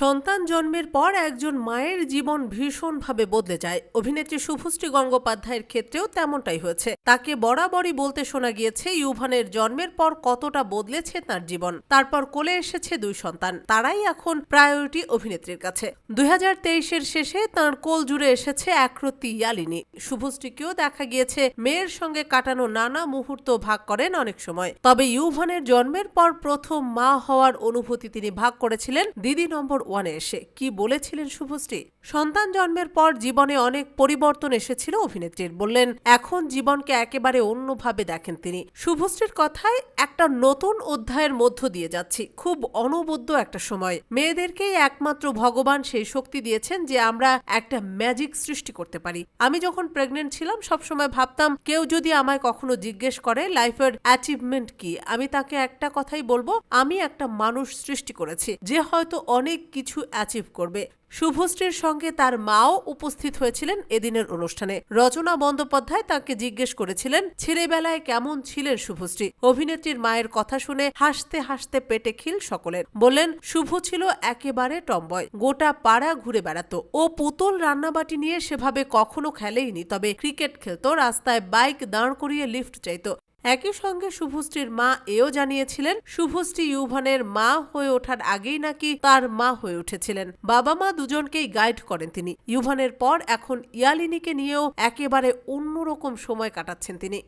সন্তান জন্মের পর একজন মায়ের জীবন ভীষণভাবে বদলে যায়। অভিনেত্রী শুভশ্রী গঙ্গোপাধ্যায়ের ক্ষেত্রেও তেমনটাই হয়েছে। তাকে বরাবরই বলতে শোনা গিয়েছে, ইউভানের জন্মের পর কতটা বদলেছে তার জীবন। তারপর কোলে এসেছে দুই সন্তান। তারাই এখন প্রায়োরিটি অভিনেত্রীর কাছে। দুই হাজার তেইশের শেষে তাঁর কোল জুড়ে এসেছে একরত্তি ইয়ালিনী। শুভশ্রীকেও দেখা গিয়েছে, মেয়ের সঙ্গে কাটানো নানা মুহূর্ত ভাগ করেন অনেক সময়। তবে ইউভানের জন্মের পর প্রথম মা হওয়ার অনুভূতি তিনি ভাগ করেছিলেন। দিদি নম্বর ওয়ানে এসে কি বলেছিলেন শুভশ্রী? সন্তান জন্মের পর জীবনে অনেক পরিবর্তন এসেছিল অভিনেত্রীর। বললেন, এখন জীবনকে একেবারে অন্যভাবে দেখেন তিনি। শুভশ্রীর কথায় একটা নতুন অধ্যায়ের মধ্য দিয়ে যাচ্ছি। খুব অনবদ্য একটা সময়। মেয়েদেরকেই একমাত্র ভগবান সেই শক্তি দিয়েছেন যে আমরা একটা ম্যাজিক সৃষ্টি করতে পারি। আমি যখন প্রেগনেন্ট ছিলাম, সবসময় ভাবতাম, কেউ যদি আমায় কখনো জিজ্ঞেস করে, লাইফের অ্যাচিভমেন্ট কি? আমি তাকে একটা কথাই বলব, আমি একটা মানুষ সৃষ্টি করেছি, যে হয়তো অনেক কিছু অ্যাচিভ করবে। শুভশ্রীর সঙ্গে তার মাও উপস্থিত হয়েছিলেন এদিনের অনুষ্ঠানে। রচনা বন্দ্যোপাধ্যায় তাকে জিজ্ঞেস করেছিলেন, ছেলেবেলায় কেমন ছিলেন শুভশ্রী? অভিনেত্রীর মায়ের কথা শুনে হাসতে হাসতে পেটে খিল সকলের। বললেন, শুভ ছিল একেবারে টম্বয়, গোটা পাড়া ঘুরে বেড়াতো। ও পুতুল রান্নাবাটি নিয়ে সেভাবে কখনো খেলেইনি, তবে ক্রিকেট খেলতো, রাস্তায় বাইক দাঁড় করিয়ে লিফট চাইতো। একই সঙ্গে শুভশ্রীর মা এও জানিয়েছিলেন, শুভশ্রী ইউভানের মা হয়ে ওঠার আগেই নাকি তার মা হয়ে উঠেছিলেন। বাবা মা দুজনকেই গাইড করেন তিনি। ইউভানের পর এখন ইয়ালিনীকে নিয়েও একেবারে অন্যরকম সময় কাটাচ্ছেন তিনি।